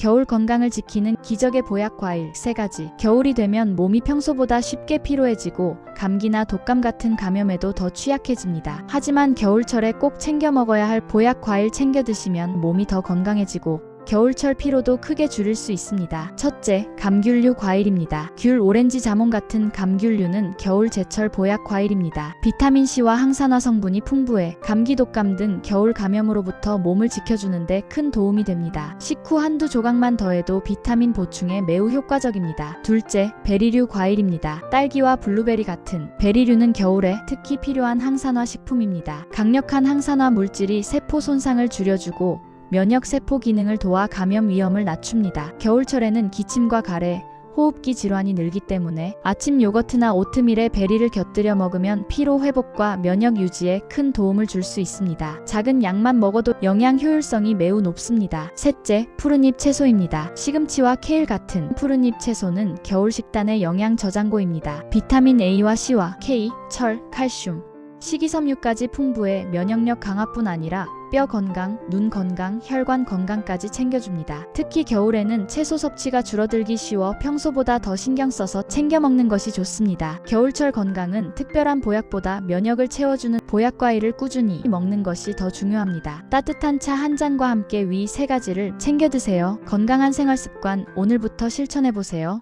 겨울 건강을 지키는 기적의 보약 과일 3가지. 겨울이 되면 몸이 평소보다 쉽게 피로해지고 감기나 독감 같은 감염에도 더 취약해집니다. 하지만 겨울철에 꼭 챙겨 먹어야 할 보약 과일 챙겨 드시면 몸이 더 건강해지고 겨울철 피로도 크게 줄일 수 있습니다. 첫째, 감귤류 과일입니다. 귤, 오렌지, 자몽 같은 감귤류는 겨울 제철 보약 과일입니다. 비타민C와 항산화 성분이 풍부해 감기, 독감 등 겨울 감염으로부터 몸을 지켜주는데 큰 도움이 됩니다. 식후 한두 조각만 더해도 비타민 보충에 매우 효과적입니다. 둘째, 베리류 과일입니다. 딸기와 블루베리 같은 베리류는 겨울에 특히 필요한 항산화 식품입니다. 강력한 항산화 물질이 세포 손상을 줄여주고 면역 세포 기능을 도와 감염 위험을 낮춥니다. 겨울철에는 기침과 가래, 호흡기 질환이 늘기 때문에 아침 요거트나 오트밀에 베리를 곁들여 먹으면 피로 회복과 면역 유지에 큰 도움을 줄 수 있습니다. 작은 양만 먹어도 영양 효율성이 매우 높습니다. 셋째, 푸른잎 채소입니다. 시금치와 케일 같은 푸른잎 채소는 겨울 식단의 영양 저장고입니다. 비타민 A와 C와 K, 철, 칼슘, 식이섬유까지 풍부해 면역력 강화뿐 아니라 뼈 건강, 눈 건강, 혈관 건강까지 챙겨줍니다. 특히 겨울에는 채소 섭취가 줄어들기 쉬워 평소보다 더 신경 써서 챙겨 먹는 것이 좋습니다. 겨울철 건강은 특별한 보약보다 면역을 채워주는 보약 과일을 꾸준히 먹는 것이 더 중요합니다. 따뜻한 차 한 잔과 함께 위 세 가지를 챙겨 드세요. 건강한 생활 습관 오늘부터 실천해 보세요.